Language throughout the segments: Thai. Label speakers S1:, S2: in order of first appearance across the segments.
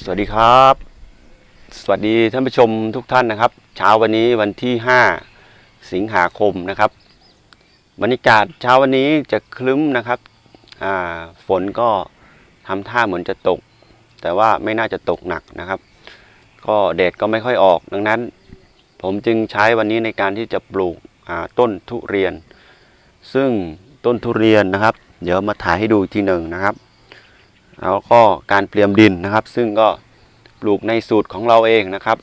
S1: สวัสดีครับ สวัสดีท่านผู้ชมทุกท่านนะครับ เช้าวันนี้วันที่ 5 สิงหาคมนะครับบรรยากาศเช้าวันนี้จะคลึ้มนะครับฝนก็ทำท่าเหมือนจะตก แต่ว่าไม่น่าจะตกหนักนะครับ ก็แดดก็ไม่ค่อยออก ดังนั้น ผมจึงใช้วันนี้ในการที่จะปลูกต้นทุเรียน ซึ่งต้นทุเรียนนะครับ เดี๋ยวมาถ่ายให้ดูทีหนึ่งนะครับ แล้วก็การเตรียมดินนะครับ ซึ่งก็ปลูกในสูตรของเราเองนะครับ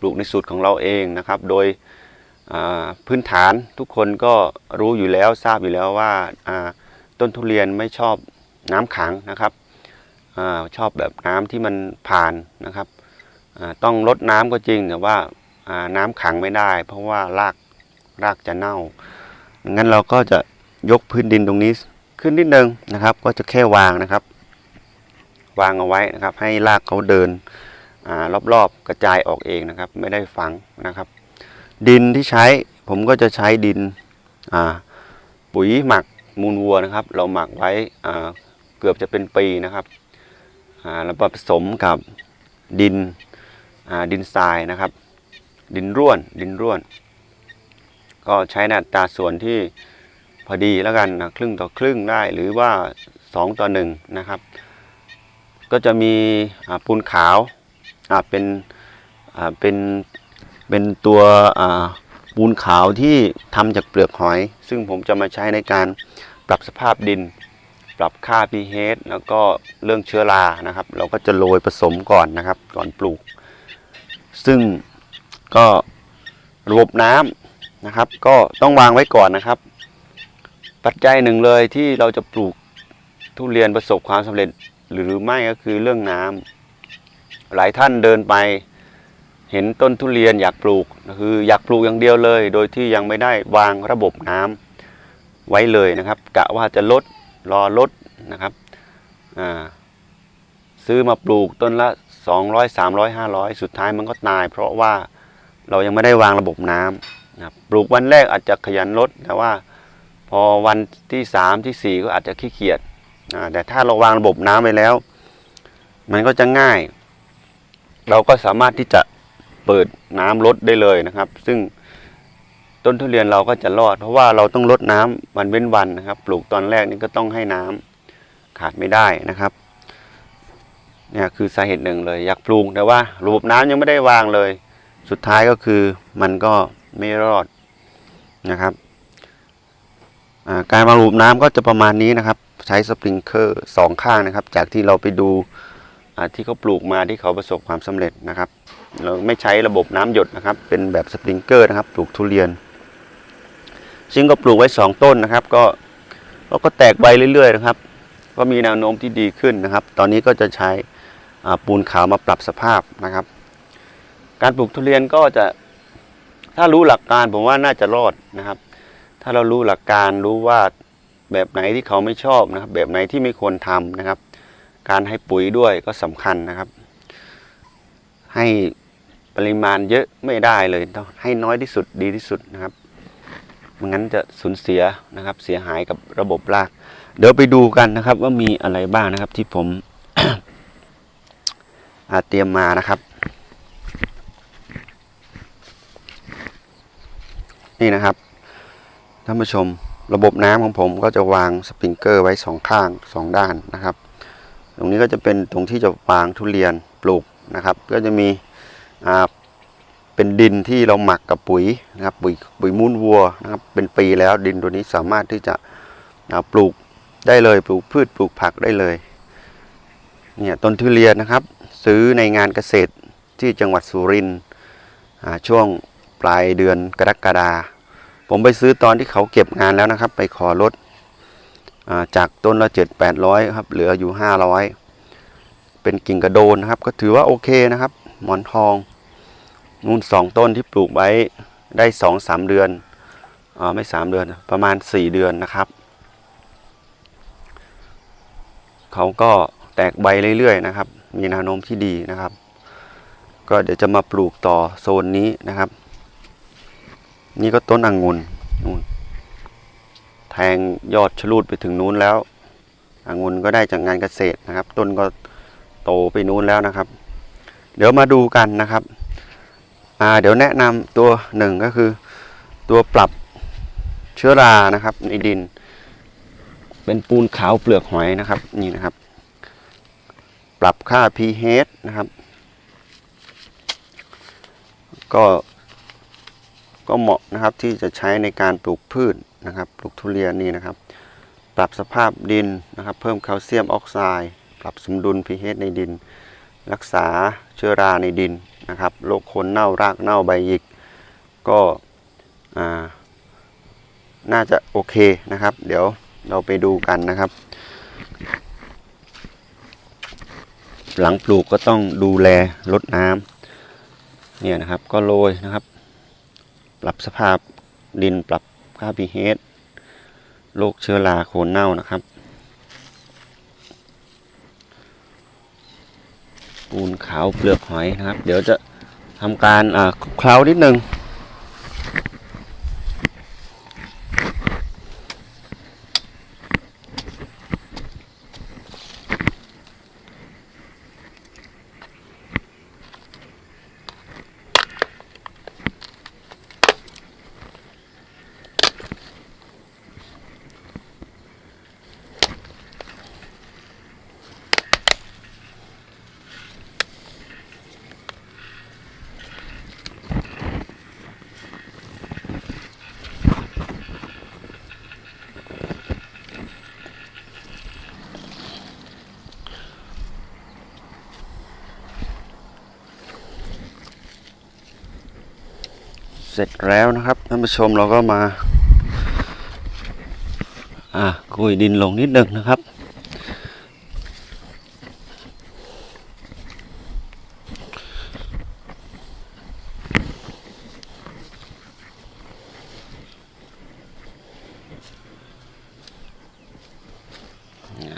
S1: ปลูกในสูตรของเราเองนะครับ โดยพื้นฐานทุกคนก็รู้อยู่แล้วทราบอยู่แล้วว่าต้นทุเรียนไม่ชอบน้ำขังนะครับอชอบแบบน้ำที่มันผ่านนะครับต้องลดน้ำก็จริงแต่ว่าอ่าน้ำขังไม่ได้ เพราะว่ารากรากจะเน่างั้นเราก็จะยกพื้นดินตรงนี้ ขึ้นนิดนึงนะครับ ก็จะแค่วางนะครับ วางเอาไว้นะครับ ให้รากเขาเดินอรอบๆกระจายออกเองนะครับ ไม่ได้ฝังนะครับ ดินที่ใช้ผมก็จะใช้ดินปุ๋ยหมักมูลวัวนะครับ เราหมักไว้เกือบจะเป็นปีนะครับอ่าแล้วผสมกับดินดินทรายนะครับ ดินร่วนดินร่วน ก็ใช้ในอัตราส่วนที่ อดีแล้วกันนะครึ่งต่อครึ่งได้หรือว่า 2 ต่อ1นะครับ ก็จะมีปูนขาวเป็นเป็นเป็นตัวปูนขาวที่ทำจากเปลือกหอย ซึ่งผมจะมาใช้ในการปรับสภาพดิน ปรับค่า pH แล้วก็เรื่องเชื้อรานะครับ เราก็จะโรยผสมก่อนนะครับ ก่อนปลูก ซึ่งก็ระบบน้ำนะครับ ก็ต้องวางไว้ก่อนนะครับ ปัจจัยหนึ่งเลยที่เราจะปลูกทุเรียนประสบความสำเร็จหรือไม่ก็คือเรื่องน้ำหลายท่านเดินไป เห็นต้นทุเรียนอยากปลูกคืออยากปลูกอย่างเดียวเลย โดยที่ยังไม่ได้วางระบบน้ำไว้เลยนะครับกะว่าจะลดรอลดนะครับซื้อมาปลูกต้นละ 200 300 500 สุดท้ายมันก็ตาย เพราะว่าเรายังไม่ได้วางระบบน้ำนะครับปลูกวันแรกอาจจะขยันลดแต่ว่า พอวันที่สามที่สี่ก็อาจจะขี้เกียจแต่ถ้าเราวางระบบน้ำไปแล้ว มันก็จะง่าย เราก็สามารถที่จะเปิดน้ำลดได้เลยนะครับ ซึ่งต้นทุเรียนเราก็จะรอด เพราะว่าเราต้องลดน้ำวันเว้นวันนะครับ ปลูกตอนแรกนี่ก็ต้องให้น้ำขาดไม่ได้นะครับเนี่ยคือสาเหตุหนึ่งเลย อยากปลูกแต่ว่าระบบน้ำยังไม่ได้วางเลย สุดท้ายก็คือมันก็ไม่รอดนะครับ การวางระบน้ำก็จะประมาณนี้นะครับ ใช้สปริงเกอร์สองข้างนะครับ จากที่เราไปดูที่เขาปลูกมาที่เขาประสบความสำเร็จนะครับ เราไม่ใช้ระบบน้ำหยดนะครับ เป็นแบบสปริงเกอร์นะครับ ปลูกทุเรียน ซึ่งก็ปลูกไว้สองต้นนะครับ ก็เราก็แตกใบเรื่อยๆนะครับ ก็มีแนวโน้มที่ดีขึ้นนะครับ ตอนนี้ก็จะใช้ปูนขาวมาปรับสภาพนะครับ การปลูกทุเรียนก็จะถ้ารู้หลักการผมว่าน่าจะรอดนะครับ ถ้าเรารู้หลักการรู้ว่าแบบไหนที่เขาไม่ชอบนะครับแบบไหนที่ไม่ควรทำนะครับ การให้ปุ๋ยด้วยก็สำคัญนะครับ ให้ปริมาณเยอะไม่ได้เลยต้องให้น้อยที่สุดดีที่สุดนะครับไม่งั้นจะสูญเสียนะครับเสียหายกับระบบราก เดี๋ยวไปดูกันนะครับว่ามีอะไรบ้างนะครับที่ผมอาเตรียมมานะครับ นี่นะครับ ท่านผู้ชมระบบน้ำของผมก็จะวางสปริงเกอร์ไว้สองข้างสองด้านนะครับ ตรงนี้ก็จะเป็นตรงที่จะวางทุเรียนปลูกนะครับ ก็จะมีอ่าเป็นดินที่เราหมักกับปุ๋ยนะครับปุ๋ยปุ๋ยมูลวัวนะครับเป็นปีแล้วดินตัวนี้สามารถที่จะปลูกได้เลยปลูกพืชปลูกผักได้เลยเนี่ยต้นทุเรียนนะครับ ซื้อในงานเกษตรที่จังหวัดสุรินทร์ช่วงปลายเดือนกรกฎาคม ผมไปซื้อตอนที่เขาเก็บงานแล้วนะครับ ไปขอลดอ่าจากต้นละเจ็ดแปดร้อยครับ เหลืออยู่ห้าร้อยเป็นกิ่งกระโดนนะครับ ก็ถือว่าโอเคนะครับ หมอนทองนู่นสองต้นที่ปลูกไว้ได้สองสามเดือนอไม่สามเดือน ประมาณสี่เดือนนะครับ เขาก็แตกใบเรื่อยๆนะครับ มีแนวโน้มที่ดีนะครับ ก็เดี๋ยวจะมาปลูกต่อโซนนี้นะครับ นี่ก็ต้นองุ่นนู่นแทงยอดชลูดไปถึงนู้นแล้วองุ่นก็ได้จากงานเกษตรนะครับ ต้นก็โตไปนู้นแล้วนะครับ เดี๋ยวมาดูกันนะครับอ่าเดี๋ยวแนะนำตัวหนึ่งก็คือ ตัวปรับเชื้อรานะครับ ในดิน เป็นปูนขาวเปลือกหอยนะครับ นี่นะครับ ปรับค่า pH นะครับ ก็ ก็เหมาะนะครับที่จะใช้ในการปลูกพืชนะครับปลูกทุเรียนนี่นะครับ ปรับสภาพดินนะครับ เพิ่มแคลเซียมออกไซด์ปรับสมดุล pH ในดิน รักษาเชื้อราในดินนะครับโรคโคนเน่ารากเน่าใบหยิก ก็น่าจะโอเคนะครับ เดี๋ยวเราไปดูกันนะครับ หลังปลูกก็ต้องดูแลรดน้ำเนี่ยนะครับก็โรยนะครับ ปรับสภาพดินปรับค่า pH โรคเชื้อราโคนเน่านะครับปูนขาวเปลือกหอยนะครับ เดี๋ยวจะทำการเคล้านิดนึง ร็จแล้วนะครับท่านผู้ชมเราก็มา อ่ากุยดินลงนิดนึงนะครับ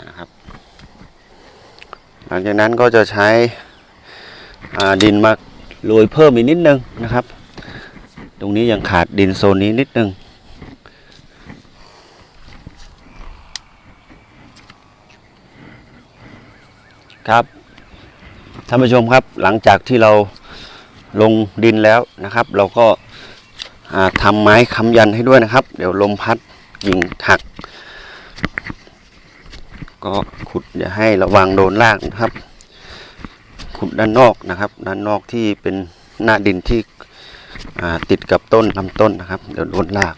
S1: นะครับ หลังจากนั้นก็จะใช้อ่าดินมาโรยเพิ่มอีกนิดนึงนะครับ รงนี้ยังขาดดินโซนนี้นิดนึงครับท่านผู้ชมครับหลังจากที่เราลงดินแล้วนะครับ เราก็อ่าทำไม้ค้ำยันให้ด้วยนะครับ เดี๋ยวลมพัดกิ่งหัก ก็ขุดอย่าให้ระวังโดนรากนะครับ ขุดด้านนอกนะครับ ด้านนอกที่เป็นหน้าดินที่ ติดกับต้นลำต้นนะครับ เดี๋ยวโดนลาก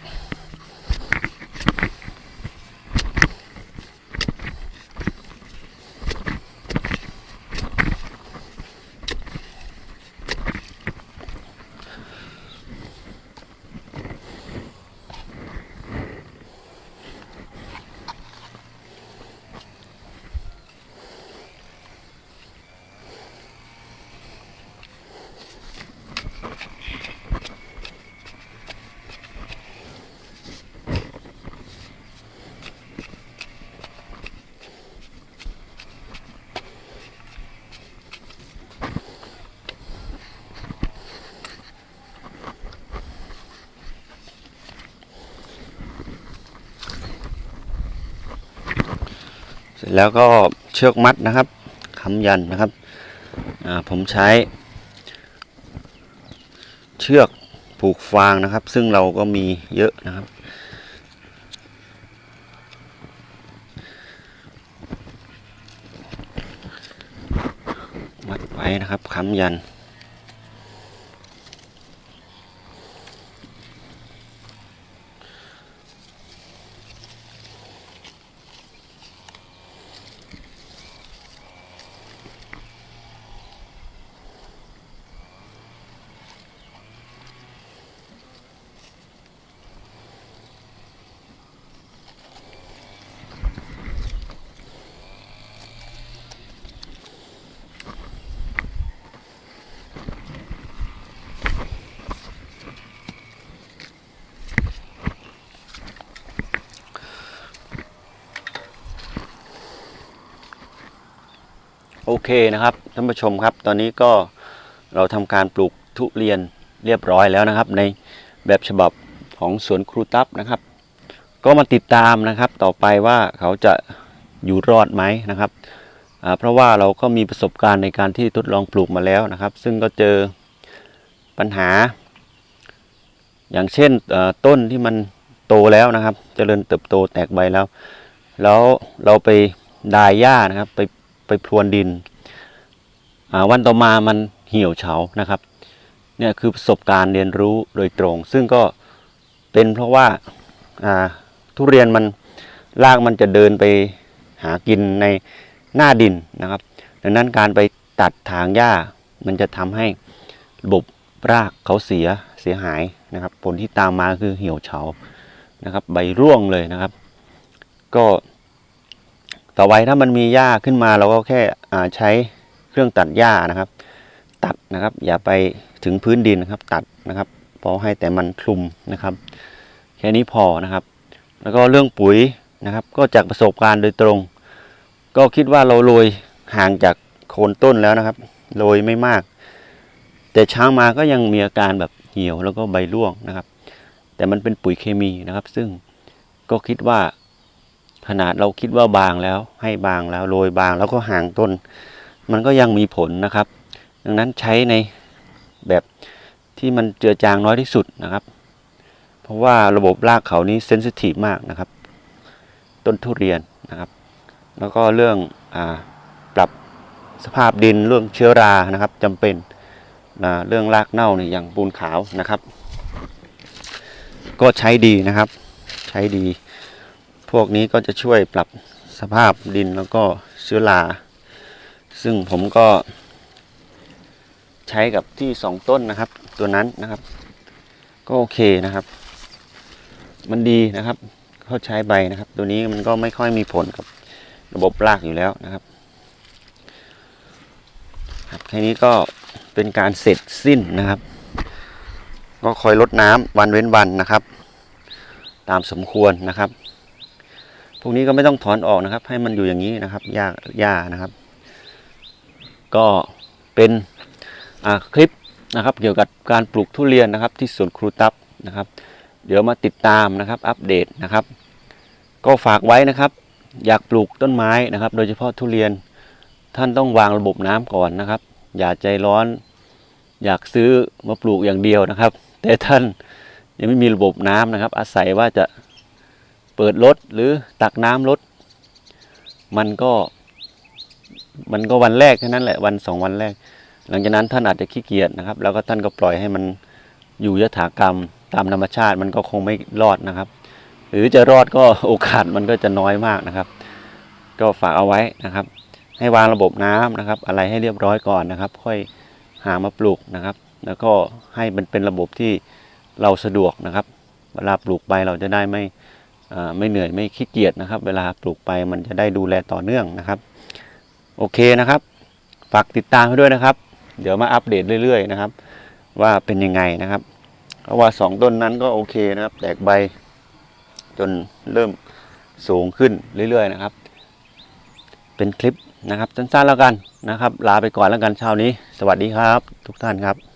S1: แล้วก็เชือกมัดนะครับค้ำยันนะครับผมใช้ เชือกผูกฟางนะครับ ซึ่งเราก็มีเยอะนะครับ มัดไว้นะครับค้ำยัน โอเคนะครับท่านผู้ชมครับ ตอนนี้ก็เราทำการปลูกทุเรียนเรียบร้อยแล้วนะครับ ในแบบฉบับของสวนครูตับนะครับ ก็มาติดตามนะครับต่อไปว่าเขาจะอยู่รอดไหมนะครับเพราะว่าเราก็มีประสบการณ์ในการที่ทดลองปลูกมาแล้วนะครับ ซึ่งก็เจอปัญหา อย่างเช่นต้นที่มันโตแล้วนะครับเจริญเติบโตแตกใบแล้ว แล้วเราไปดายหญ้านะครับ ไป ไปพรวนดินอ่าวันต่อมามันเหี่ยวเฉานะครับเนี่ยคือประสบการณ์เรียนรู้โดยตรง ซึ่งก็เป็นเพราะว่าทุเรียนมันรากมันจะเดินไปหากินในหน้าดินนะครับ ดังนั้นการไปตัดถางหญ้ามันจะทำให้ระบบรากเขาเสียเสียหายนะครับ ผลที่ตามมาคือเหี่ยวเฉานะครับ ใบร่วงเลยนะครับ ก็ ต่อไปถ้ามันมีหญ้าขึ้นมาเราก็แค่ใช้เครื่องตัดหญ้านะครับ ตัดนะครับ อย่าไปถึงพื้นดินนะครับ ตัดนะครับพอให้แต่มันคลุมนะครับ แค่นี้พอนะครับ แล้วก็เรื่องปุ๋ยนะครับ ก็จากประสบการณ์โดยตรง ก็คิดว่าเราโรยห่างจากโคนต้นแล้วนะครับโรยไม่มาก แต่เช้ามาก็ยังมีอาการแบบเหี่ยวแล้วก็ใบร่วงนะครับ แต่มันเป็นปุ๋ยเคมีนะครับ ซึ่งก็คิดว่า ขนาดเราคิดว่าบางแล้ว ให้บางแล้วโรยบางแล้วก็ห่างต้น มันก็ยังมีผลนะครับ ดังนั้นใช้ในแบบที่มันเจือจางน้อยที่สุดนะครับ เพราะว่าระบบรากเขานี้เซนซิทีฟมากนะครับ ต้นทุเรียนนะครับ แล้วก็เรื่องอาปรับสภาพดินเรื่องเชื้อรานะครับจำเป็นนะเรื่องรากเน่าเนี่ยอย่างปูนขาวนะครับ ก็ใช้ดีนะครับ ใช้ดี วกนี้ก็จะช่วยปรับสภาพดินแล้วก็เชื้อรา ซึ่งผมก็ ใช้กับที่สองต้นนะครับ ตัวนั้นนะครับ ก็โอเคนะครับ มันดีนะครับเขาใช้ใบนะครับ ตัวนี้มันก็ไม่ค่อยมีผลกับระบบรากอยู่แล้วนะครับครับแค่นี้ก็เป็นการเสร็จสิ้นนะครับ ก็คอยลดน้ำวันเว้นวันนะครับ ตามสมควรนะครับ วกนี้ก็ไม่ต้องถอนออกนะครับ ให้มันอยู่อย่างนี้นะครับหญ้าหญ้านะครับ ก็เป็นคลิปนะครับ เกี่ยวกับการปลูกทุเรียนนะครับ ที่สวนครูตับนะครับ เดี๋ยวมาติดตามนะครับ อัปเดตนะครับ ก็ฝากไว้นะครับ อยากปลูกต้นไม้นะครับ โดยเฉพาะทุเรียนท่านต้องวางระบบน้ำก่อนนะครับ อย่าใจร้อน อยากซื้อมาปลูกอย่างเดียวนะครับ แต่ท่านยังไม่มีระบบน้ำนะครับ อาศัยว่าจะ เปิดรถหรือตักน้ำรถ มันก็ มันก็วันแรกแค่นั้นแหละวันสองวันแรก หลังจากนั้นท่านอาจจะขี้เกียจนะครับ แล้วก็ท่านก็ปล่อยให้มันอยู่ยถากรรมตามธรรมชาติมันก็คงไม่รอดนะครับ หรือจะรอดก็โอกาสมันก็จะน้อยมากนะครับ ก็ฝากเอาไว้นะครับ ให้วางระบบน้ำนะครับ อะไรให้เรียบร้อยก่อนนะครับ ค่อยหามาปลูกนะครับ แล้วก็ให้มันเป็นระบบที่เราสะดวกนะครับเวลาปลูกไปเราจะได้ไม่ ไม่เหนื่อยไม่ขี้เกียจนะครับ เวลาปลูกไปมันจะได้ดูแลต่อเนื่องนะครับ โอเคนะครับ ฝากติดตามให้ด้วยนะครับ เดี๋ยวมาอัปเดตเรื่อย ๆ นะครับ ว่าเป็นยังไงนะครับ เพราะว่าสองต้นนั้นก็โอเคนะครับ แตกใบ จนเริ่มสูงขึ้นเรื่อย ๆ นะครับ เป็นคลิปนะครับสั้นๆแล้วกันนะครับ ลาไปก่อนแล้วกันเช้านี้ สวัสดีครับ ทุกท่านครับ